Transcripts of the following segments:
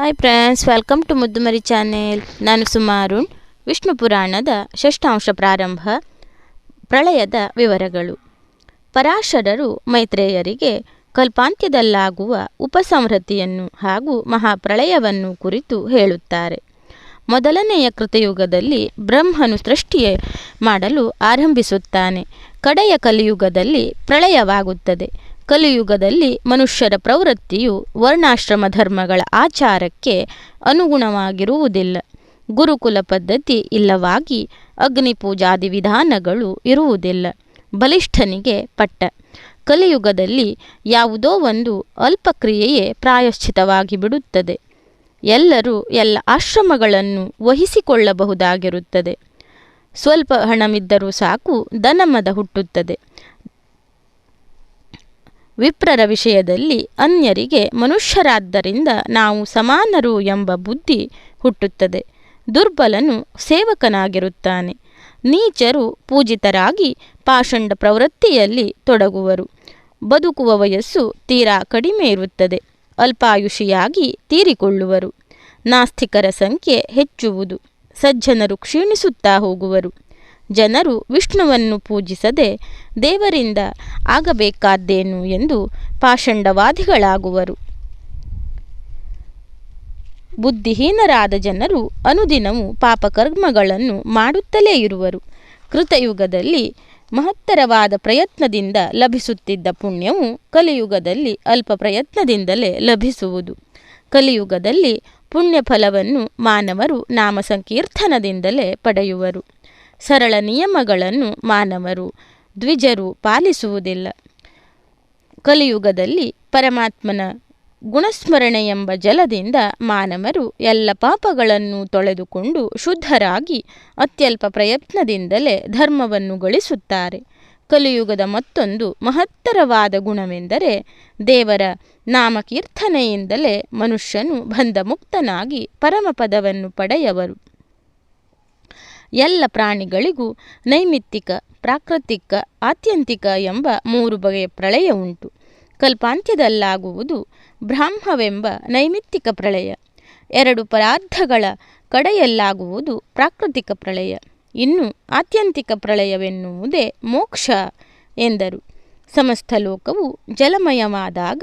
Hi friends welcome to Muddumari channel ನಾನು ಸುಮಾರುಣ್ ವಿಷ್ಣು ಪುರಾಣದ ಷಷ್ಠಾಂಶ ಪ್ರಾರಂಭ, ಪ್ರಳಯದ ವಿವರಗಳು. ಪರಾಶರರು ಮೈತ್ರೇಯರಿಗೆ ಕಲ್ಪಾಂತ್ಯದಲ್ಲಾಗುವ ಉಪಸಂಹೃತಿಯನ್ನು ಹಾಗೂ ಮಹಾಪ್ರಳಯವನ್ನು ಕುರಿತು ಹೇಳುತ್ತಾರೆ. ಮೊದಲನೆಯ ಕೃತಯುಗದಲ್ಲಿ ಬ್ರಹ್ಮನು ಸೃಷ್ಟಿಯೇ ಮಾಡಲು ಆರಂಭಿಸುತ್ತಾನೆ. ಕಡೆಯ ಕಲಿಯುಗದಲ್ಲಿ ಪ್ರಳಯವಾಗುತ್ತದೆ. ಕಲಿಯುಗದಲ್ಲಿ ಮನುಷ್ಯರ ಪ್ರವೃತ್ತಿಯು ವರ್ಣಾಶ್ರಮ ಧರ್ಮಗಳ ಆಚಾರಕ್ಕೆ ಅನುಗುಣವಾಗಿರುವುದಿಲ್ಲ. ಗುರುಕುಲ ಪದ್ಧತಿ ಇಲ್ಲವಾಗಿ ಅಗ್ನಿಪೂಜಾದಿ ವಿಧಾನಗಳು ಇರುವುದಿಲ್ಲ. ಬಲಿಷ್ಠನಿಗೆ ಪಟ್ಟ. ಕಲಿಯುಗದಲ್ಲಿ ಯಾವುದೋ ಒಂದು ಅಲ್ಪಕ್ರಿಯೆಯೇ ಪ್ರಾಯಶ್ಚಿತವಾಗಿ ಬಿಡುತ್ತದೆ. ಎಲ್ಲರೂ ಎಲ್ಲ ಆಶ್ರಮಗಳನ್ನು ವಹಿಸಿಕೊಳ್ಳಬಹುದಾಗಿರುತ್ತದೆ. ಸ್ವಲ್ಪ ಹಣವಿದ್ದರೂ ಸಾಕು ದನಮದ ಹುಟ್ಟುತ್ತದೆ. ವಿಪ್ರರ ವಿಷಯದಲ್ಲಿ ಅನ್ಯರಿಗೆ ಮನುಷ್ಯರಾದ್ದರಿಂದ ನಾವು ಸಮಾನರು ಎಂಬ ಬುದ್ಧಿ ಹುಟ್ಟುತ್ತದೆ. ದುರ್ಬಲನು ಸೇವಕನಾಗಿರುತ್ತಾನೆ. ನೀಚರು ಪೂಜಿತರಾಗಿ ಪಾಷಂಡ ಪ್ರವೃತ್ತಿಯಲ್ಲಿ ತೊಡಗುವರು. ಬದುಕುವ ವಯಸ್ಸು ತೀರಾ ಕಡಿಮೆ ಇರುತ್ತದೆ. ಅಲ್ಪಾಯುಷಿಯಾಗಿ ತೀರಿಕೊಳ್ಳುವರು. ನಾಸ್ತಿಕರ ಸಂಖ್ಯೆ ಹೆಚ್ಚುವುದು. ಸಜ್ಜನರು ಕ್ಷೀಣಿಸುತ್ತಾ ಹೋಗುವರು. ಜನರು ವಿಷ್ಣುವನ್ನು ಪೂಜಿಸದೆ ದೇವರಿಂದ ಆಗಬೇಕಾದ್ದೇನು ಎಂದು ಪಾಷಂಡವಾದಿಗಳಾಗುವರು. ಬುದ್ಧಿಹೀನರಾದ ಜನರು ಅನುದಿನವೂ ಪಾಪಕರ್ಮಗಳನ್ನು ಮಾಡುತ್ತಲೇ ಇರುವರು. ಕೃತಯುಗದಲ್ಲಿ ಮಹತ್ತರವಾದ ಪ್ರಯತ್ನದಿಂದ ಲಭಿಸುತ್ತಿದ್ದ ಪುಣ್ಯವು ಕಲಿಯುಗದಲ್ಲಿ ಅಲ್ಪ ಪ್ರಯತ್ನದಿಂದಲೇ ಲಭಿಸುವುದು. ಕಲಿಯುಗದಲ್ಲಿ ಪುಣ್ಯಫಲವನ್ನು ಮಾನವರು ನಾಮ ಸಂಕೀರ್ತನದಿಂದಲೇ ಪಡೆಯುವರು. ಸರಳ ನಿಯಮಗಳನ್ನು ಮಾನವರು ದ್ವಿಜರು ಪಾಲಿಸುವುದಿಲ್ಲ. ಕಲಿಯುಗದಲ್ಲಿ ಪರಮಾತ್ಮನ ಗುಣಸ್ಮರಣೆ ಎಂಬ ಜಲದಿಂದ ಮಾನವರು ಎಲ್ಲ ಪಾಪಗಳನ್ನು ತೊಳೆದುಕೊಂಡು ಶುದ್ಧರಾಗಿ ಅತ್ಯಲ್ಪ ಪ್ರಯತ್ನದಿಂದಲೇ ಧರ್ಮವನ್ನು ಗಳಿಸುತ್ತಾರೆ. ಕಲಿಯುಗದ ಮತ್ತೊಂದು ಮಹತ್ತರವಾದ ಗುಣವೆಂದರೆ ದೇವರ ನಾಮಕೀರ್ತನೆಯಿಂದಲೇ ಮನುಷ್ಯನು ಬಂಧಮುಕ್ತನಾಗಿ ಪರಮಪದವನ್ನು ಪಡೆಯವರು. ಎಲ್ಲ ಪ್ರಾಣಿಗಳಿಗೂ ನೈಮಿತ್ತಿಕ, ಪ್ರಾಕೃತಿಕ, ಆತ್ಯಂತಿಕ ಎಂಬ ಮೂರು ಬಗೆಯ ಪ್ರಳಯ ಉಂಟು. ಕಲ್ಪಾಂತ್ಯದಲ್ಲಾಗುವುದು ಬ್ರಾಹ್ಮವೆಂಬ ನೈಮಿತ್ತಿಕ ಪ್ರಳಯ. ಎರಡು ಪರಾರ್ಧಗಳ ಕಡೆಯಲ್ಲಾಗುವುದು ಪ್ರಾಕೃತಿಕ ಪ್ರಳಯ. ಇನ್ನು ಆತ್ಯಂತಿಕ ಪ್ರಳಯವೆನ್ನುವುದೇ ಮೋಕ್ಷ ಎಂದರು. ಸಮಸ್ತ ಲೋಕವು ಜಲಮಯವಾದಾಗ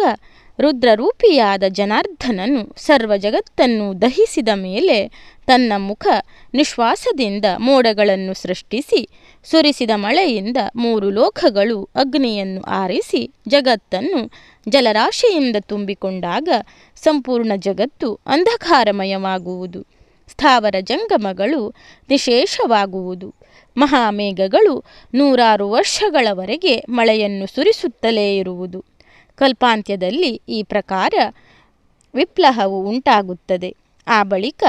ರುದ್ರರೂಪಿಯಾದ ಜನಾರ್ದನನು ಸರ್ವ ಜಗತ್ತನ್ನು ದಹಿಸಿದ ಮೇಲೆ ತನ್ನ ಮುಖ ನಿಶ್ವಾಸದಿಂದ ಮೋಡಗಳನ್ನು ಸೃಷ್ಟಿಸಿ, ಸುರಿಸಿದ ಮಳೆಯಿಂದ ಮೂರು ಲೋಕಗಳು ಅಗ್ನಿಯನ್ನು ಆರಿಸಿ ಜಗತ್ತನ್ನು ಜಲರಾಶಿಯಿಂದ ತುಂಬಿಕೊಂಡಾಗ ಸಂಪೂರ್ಣ ಜಗತ್ತು ಅಂಧಕಾರಮಯವಾಗುವುದು. ಸ್ಥಾವರ ಜಂಗಮಗಳು ನಿಶೇಷವಾಗುವುದು. ಮಹಾಮೇಘಗಳು ನೂರಾರು ವರ್ಷಗಳವರೆಗೆ ಮಳೆಯನ್ನು ಸುರಿಸುತ್ತಲೇ ಇರುವುದು. ಕಲ್ಪಾಂತ್ಯದಲ್ಲಿ ಈ ಪ್ರಕಾರ ವಿಪ್ಲಹವು ಉಂಟಾಗುತ್ತದೆ. ಆ ಬಳಿಕ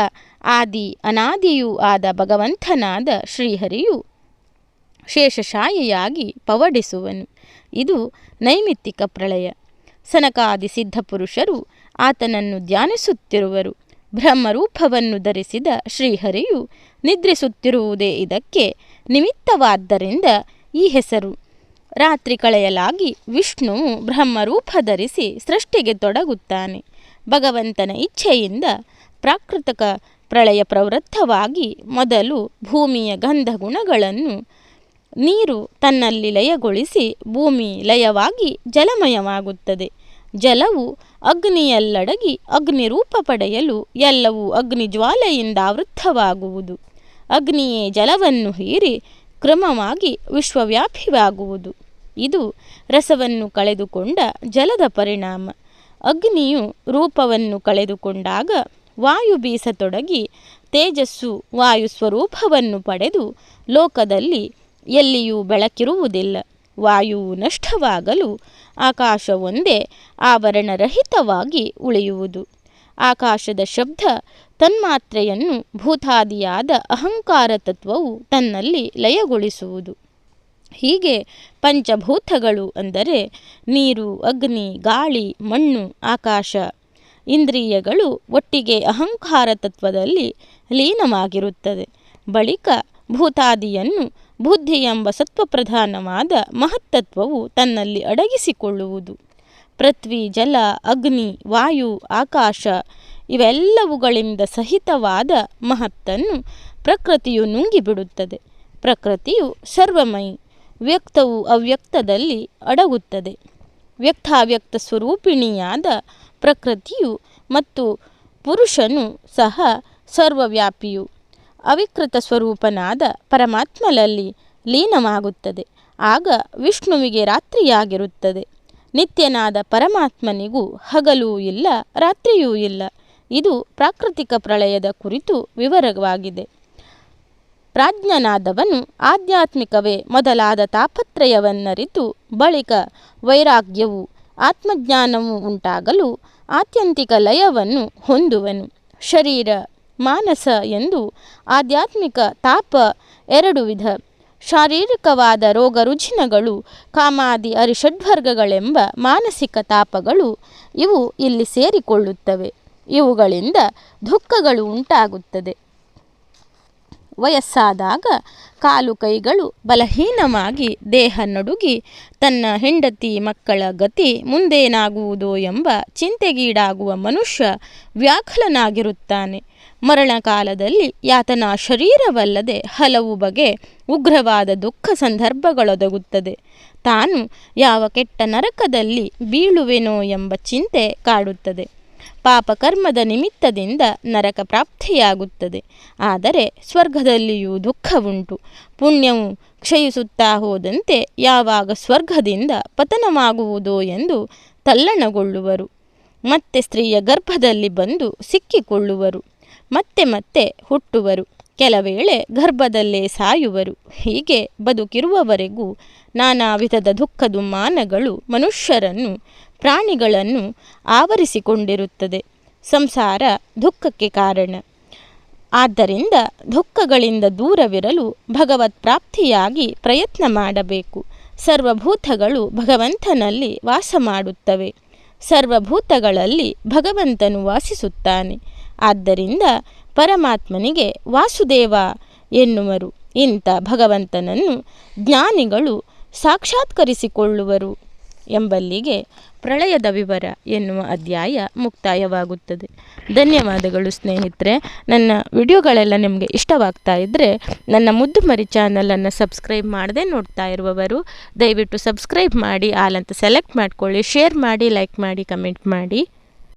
ಆದಿ ಅನಾದಿಯೂ ಆದ ಭಗವಂತನಾದ ಶ್ರೀಹರಿಯು ಶೇಷಶಾಯಿಯಾಗಿ ಪವಡಿಸುವನು. ಇದು ನೈಮಿತ್ತಿಕ ಪ್ರಳಯ. ಸನಕಾದಿ ಸಿದ್ಧಪುರುಷರು ಆತನನ್ನು ಧ್ಯಾನಿಸುತ್ತಿರುವರು. ಬ್ರಹ್ಮರೂಪವನ್ನು ಧರಿಸಿದ ಶ್ರೀಹರಿಯು ನಿದ್ರಿಸುತ್ತಿರುವುದೇ ಇದಕ್ಕೆ ನಿಮಿತ್ತವಾದ್ದರಿಂದ ಈ ಹೆಸರು. ರಾತ್ರಿ ಕಳೆಯಲಾಗಿ ವಿಷ್ಣುವು ಬ್ರಹ್ಮರೂಪ ಧರಿಸಿ ಸೃಷ್ಟಿಗೆ ತೊಡಗುತ್ತಾನೆ. ಭಗವಂತನ ಇಚ್ಛೆಯಿಂದ ಪ್ರಾಕೃತಿಕ ಪ್ರಳಯ ಪ್ರವೃತ್ತವಾಗಿ ಮೊದಲು ಭೂಮಿಯ ಗಂಧ ಗುಣಗಳನ್ನು ನೀರು ತನ್ನಲ್ಲಿ ಲಯಗೊಳಿಸಿ ಭೂಮಿ ಲಯವಾಗಿ ಜಲಮಯವಾಗುತ್ತದೆ. ಜಲವು ಅಗ್ನಿಯಲ್ಲಡಗಿ ಅಗ್ನಿ ರೂಪ ಪಡೆಯಲು ಎಲ್ಲವೂ ಅಗ್ನಿ ಜ್ವಾಲೆಯಿಂದ ಆವೃತ್ತವಾಗುವುದು. ಅಗ್ನಿಯೇ ಜಲವನ್ನು ಹೀರಿ ಕ್ರಮವಾಗಿ ವಿಶ್ವವ್ಯಾಪಿವಾಗುವುದು ಇದು ರಸವನ್ನು ಕಳೆದುಕೊಂಡ ಜಲದ ಪರಿಣಾಮ. ಅಗ್ನಿಯು ರೂಪವನ್ನು ಕಳೆದುಕೊಂಡಾಗ ವಾಯು ಬೀಸತೊಡಗಿ ತೇಜಸ್ಸು ವಾಯು ಸ್ವರೂಪವನ್ನು ಪಡೆದು ಲೋಕದಲ್ಲಿ ಎಲ್ಲಿಯೂ ಬೆಳಕಿರುವುದಿಲ್ಲ. ವಾಯುವು ನಷ್ಟವಾಗಲು ಆಕಾಶವೊಂದೇ ಆವರಣರಹಿತವಾಗಿ ಉಳಿಯುವುದು. ಆಕಾಶದ ಶಬ್ದ, ತನ್ಮಾತ್ರೆಯನ್ನು ಭೂತಾದಿಯಾದ ಅಹಂಕಾರ ತತ್ವವು ತನ್ನಲ್ಲಿ ಲಯಗೊಳಿಸುವುದು. ಹೀಗೆ ಪಂಚಭೂತಗಳು ಅಂದರೆ ನೀರು, ಅಗ್ನಿ, ಗಾಳಿ, ಮಣ್ಣು, ಆಕಾಶ, ಇಂದ್ರಿಯಗಳು ಒಟ್ಟಿಗೆ ಅಹಂಕಾರ ತತ್ವದಲ್ಲಿ ಲೀನವಾಗಿರುತ್ತದೆ. ಬಳಿಕ ಭೂತಾದಿಯನ್ನು ಬುದ್ಧಿ ಎಂಬ ಸತ್ವಪ್ರಧಾನವಾದ ಮಹತ್ತತ್ವವು ತನ್ನಲ್ಲಿ ಅಡಗಿಸಿಕೊಳ್ಳುವುದು. ಪೃಥ್ವಿ, ಜಲ, ಅಗ್ನಿ, ವಾಯು, ಆಕಾಶ ಇವೆಲ್ಲವುಗಳಿಂದ ಸಹಿತವಾದ ಮಹತ್ತನ್ನು ಪ್ರಕೃತಿಯು ನುಂಗಿಬಿಡುತ್ತದೆ. ಪ್ರಕೃತಿಯು ಸರ್ವಮಯಿ, ವ್ಯಕ್ತವು ಅವ್ಯಕ್ತದಲ್ಲಿ ಅಡಗುತ್ತದೆ. ವ್ಯಕ್ತಾವ್ಯಕ್ತ ಸ್ವರೂಪಿಣಿಯಾದ ಪ್ರಕೃತಿಯು ಮತ್ತು ಪುರುಷನು ಸಹ ಸರ್ವವ್ಯಾಪಿಯು. ಅವಿಕೃತ ಸ್ವರೂಪನಾದ ಪರಮಾತ್ಮಲಲ್ಲಿ ಲೀನವಾಗುತ್ತದೆ. ಆಗ ವಿಷ್ಣುವಿಗೆ ರಾತ್ರಿಯಾಗಿರುತ್ತದೆ. ನಿತ್ಯನಾದ ಪರಮಾತ್ಮನಿಗೂ ಹಗಲೂ ಇಲ್ಲ, ರಾತ್ರಿಯೂ ಇಲ್ಲ. ಇದು ಪ್ರಾಕೃತಿಕ ಪ್ರಳಯದ ಕುರಿತು ವಿವರವಾಗಿದೆ. ಪ್ರಾಜ್ಞನಾದವನು ಆಧ್ಯಾತ್ಮಿಕವೇ, ಮೊದಲಾದ ತಾಪತ್ರಯವನ್ನರಿತು, ಬಳಿಕ ವೈರಾಗ್ಯವು, ಆತ್ಮಜ್ಞಾನವು ಉಂಟಾಗಲು ಆತ್ಯಂತಿಕ ಲಯವನ್ನು ಹೊಂದುವನು. ಶರೀರ, ಮಾನಸ ಎಂದು ಆಧ್ಯಾತ್ಮಿಕ ತಾಪ ಎರಡು ವಿಧ. ಶಾರೀರಿಕವಾದ ರೋಗ ರುಜಿನಗಳು, ಕಾಮಾದಿ ಅರಿಷಡ್ವರ್ಗಗಳೆಂಬ ಮಾನಸಿಕ ತಾಪಗಳು ಇವು ಇಲ್ಲಿ ಸೇರಿಕೊಳ್ಳುತ್ತವೆ. ಇವುಗಳಿಂದ ದುಃಖಗಳು ಉಂಟಾಗುತ್ತದೆ. ವಯಸ್ಸಾದಾಗ ಕಾಲು ಕೈಗಳು ಬಲಹೀನವಾಗಿ ದೇಹ ನಡುಗಿ ತನ್ನ ಹೆಂಡತಿ ಮಕ್ಕಳ ಗತಿ ಮುಂದೇನಾಗುವುದೋ ಎಂಬ ಚಿಂತೆಗೀಡಾಗುವ ಮನುಷ್ಯ ವ್ಯಾಕುಲನಾಗಿರುತ್ತಾನೆ. ಮರಣಕಾಲದಲ್ಲಿ ಯಾತನಾ ಶರೀರವಲ್ಲದೆ ಹಲವು ಬಗೆ ಉಗ್ರವಾದ ದುಃಖ ಸಂದರ್ಭಗಳೊದಗುತ್ತದೆ. ತಾನು ಯಾವ ಕೆಟ್ಟ ನರಕದಲ್ಲಿ ಬೀಳುವೆನೋ ಎಂಬ ಚಿಂತೆ ಕಾಡುತ್ತದೆ. ಪಾಪಕರ್ಮದ ನಿಮಿತ್ತದಿಂದ ನರಕ ಪ್ರಾಪ್ತಿಯಾಗುತ್ತದೆ. ಆದರೆ ಸ್ವರ್ಗದಲ್ಲಿಯೂ ದುಃಖವುಂಟು. ಪುಣ್ಯವು ಕ್ಷಯಿಸುತ್ತಾ ಹೋದಂತೆ ಯಾವಾಗ ಸ್ವರ್ಗದಿಂದ ಪತನವಾಗುವುದೋ ಎಂದು ತಲ್ಲಣಗೊಳ್ಳುವರು. ಮತ್ತೆ ಸ್ತ್ರೀಯ ಗರ್ಭದಲ್ಲಿ ಬಂದು ಸಿಕ್ಕಿಕೊಳ್ಳುವರು. ಮತ್ತೆ ಮತ್ತೆ ಹುಟ್ಟುವರು. ಕೆಲವೇಳೆ ಗರ್ಭದಲ್ಲೇ ಸಾಯುವರು. ಹೀಗೆ ಬದುಕಿರುವವರೆಗೂ ನಾನಾ ವಿಧದ ದುಃಖ ದುಮ್ಮಾನಗಳು ಮನುಷ್ಯರನ್ನು, ಪ್ರಾಣಿಗಳನ್ನು ಆವರಿಸಿಕೊಂಡಿರುತ್ತದೆ. ಸಂಸಾರ ದುಃಖಕ್ಕೆ ಕಾರಣ. ಆದ್ದರಿಂದ ದುಃಖಗಳಿಂದ ದೂರವಿರಲು ಭಗವತ್ ಪ್ರಾಪ್ತಿಯಾಗಿ ಪ್ರಯತ್ನ ಮಾಡಬೇಕು. ಸರ್ವಭೂತಗಳು ಭಗವಂತನಲ್ಲಿ ವಾಸ ಮಾಡುತ್ತವೆ. ಸರ್ವಭೂತಗಳಲ್ಲಿ ಭಗವಂತನು ವಾಸಿಸುತ್ತಾನೆ. ಆದ್ದರಿಂದ ಪರಮಾತ್ಮನಿಗೆ ವಾಸುದೇವ ಎನ್ನುವರು. ಇಂಥ ಭಗವಂತನನ್ನು ಜ್ಞಾನಿಗಳು ಸಾಕ್ಷಾತ್ಕರಿಸಿಕೊಳ್ಳುವರು ಎಂಬಲ್ಲಿಗೆ ಪ್ರಳಯದ ವಿವರ ಎನ್ನುವ ಅಧ್ಯಾಯ ಮುಕ್ತಾಯವಾಗುತ್ತದೆ. ಧನ್ಯವಾದಗಳು ಸ್ನೇಹಿತರೆ. ನನ್ನ ವಿಡಿಯೋಗಳೆಲ್ಲ ನಿಮಗೆ ಇಷ್ಟವಾಗ್ತಾ ಇದ್ದರೆ ನನ್ನ ಮುದ್ದು ಮರಿ ಚಾನಲನ್ನು ಸಬ್ಸ್ಕ್ರೈಬ್ ಮಾಡದೆ ನೋಡ್ತಾ ಇರುವವರು, ದಯವಿಟ್ಟು ಸಬ್ಸ್ಕ್ರೈಬ್ ಮಾಡಿ ಆಲಂತ ಸೆಲೆಕ್ಟ್ ಮಾಡಿಕೊಳ್ಳಿ, ಶೇರ್ ಮಾಡಿ, ಲೈಕ್ ಮಾಡಿ, ಕಮೆಂಟ್ ಮಾಡಿ.